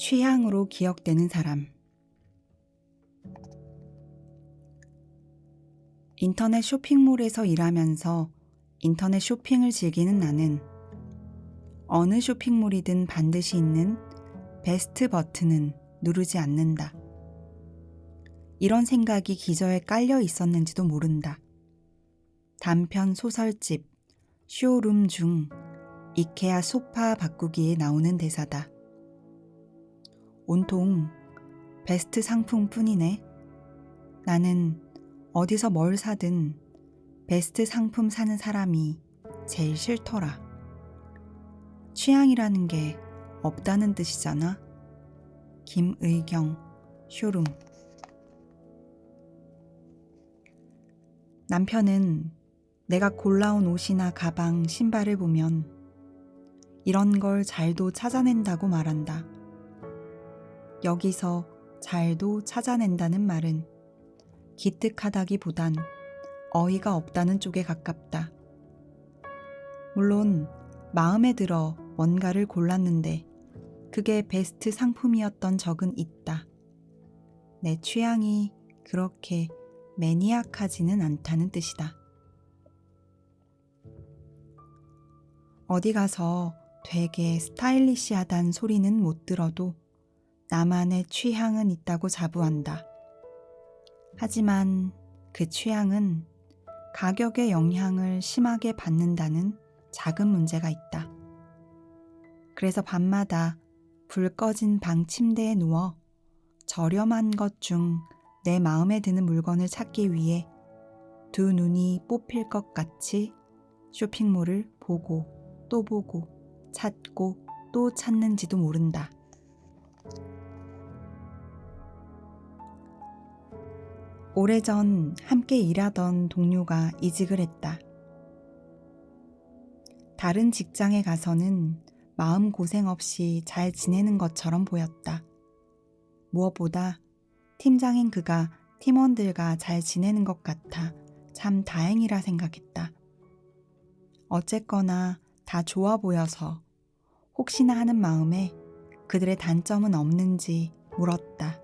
취향으로 기억되는 사람. 인터넷 쇼핑몰에서 일하면서 인터넷 쇼핑을 즐기는 나는 어느 쇼핑몰이든 반드시 있는 베스트 버튼은 누르지 않는다. 이런 생각이 기저에 깔려 있었는지도 모른다. 단편 소설집, 쇼룸 중 이케아 소파 바꾸기에 나오는 대사다. 온통 베스트 상품뿐이네. 나는 어디서 뭘 사든 베스트 상품 사는 사람이 제일 싫더라. 취향이라는 게 없다는 뜻이잖아. 김의경, 쇼룸. 남편은 내가 골라온 옷이나 가방, 신발을 보면 이런 걸 잘도 찾아낸다고 말한다. 여기서 잘도 찾아낸다는 말은 기특하다기보단 어이가 없다는 쪽에 가깝다. 물론 마음에 들어 뭔가를 골랐는데 그게 베스트 상품이었던 적은 있다. 내 취향이 그렇게 매니악하지는 않다는 뜻이다. 어디 가서 되게 스타일리시하단 소리는 못 들어도 나만의 취향은 있다고 자부한다. 하지만 그 취향은 가격의 영향을 심하게 받는다는 작은 문제가 있다. 그래서 밤마다 불 꺼진 방 침대에 누워 저렴한 것 중 내 마음에 드는 물건을 찾기 위해 두 눈이 뽑힐 것 같이 쇼핑몰을 보고 또 보고 찾고 또 찾는지도 모른다. 오래전 함께 일하던 동료가 이직을 했다. 다른 직장에 가서는 마음 고생 없이 잘 지내는 것처럼 보였다. 무엇보다 팀장인 그가 팀원들과 잘 지내는 것 같아 참 다행이라 생각했다. 어쨌거나 다 좋아 보여서 혹시나 하는 마음에 그들의 단점은 없는지 물었다.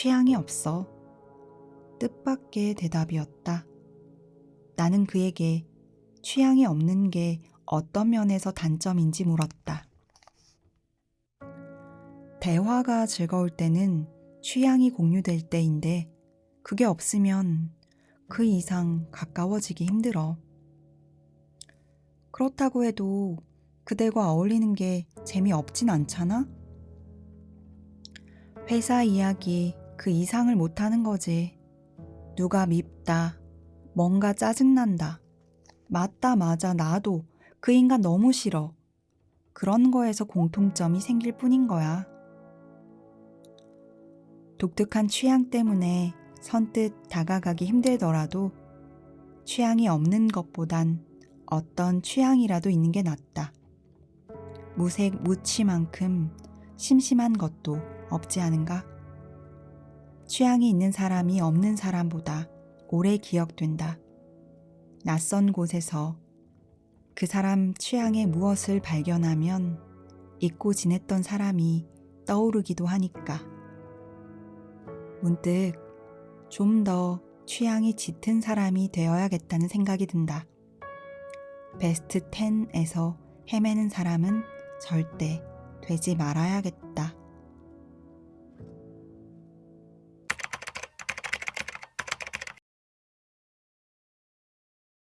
취향이 없어. 뜻밖의 대답이었다. 나는 그에게 취향이 없는 게 어떤 면에서 단점인지 물었다. 대화가 즐거울 때는 취향이 공유될 때인데 그게 없으면 그 이상 가까워지기 힘들어. 그렇다고 해도 그들과 어울리는 게 재미없진 않잖아? 회사 이야기 그 이상을 못하는 거지. 누가 밉다. 뭔가 짜증난다. 맞다, 맞아, 나도. 그 인간 너무 싫어. 그런 거에서 공통점이 생길 뿐인 거야. 독특한 취향 때문에 선뜻 다가가기 힘들더라도 취향이 없는 것보단 어떤 취향이라도 있는 게 낫다. 무색 무취만큼 심심한 것도 없지 않은가? 취향이 있는 사람이 없는 사람보다 오래 기억된다. 낯선 곳에서 그 사람 취향의 무엇을 발견하면 잊고 지냈던 사람이 떠오르기도 하니까. 문득 좀 더 취향이 짙은 사람이 되어야겠다는 생각이 든다. 베스트 10에서 헤매는 사람은 절대 되지 말아야겠다.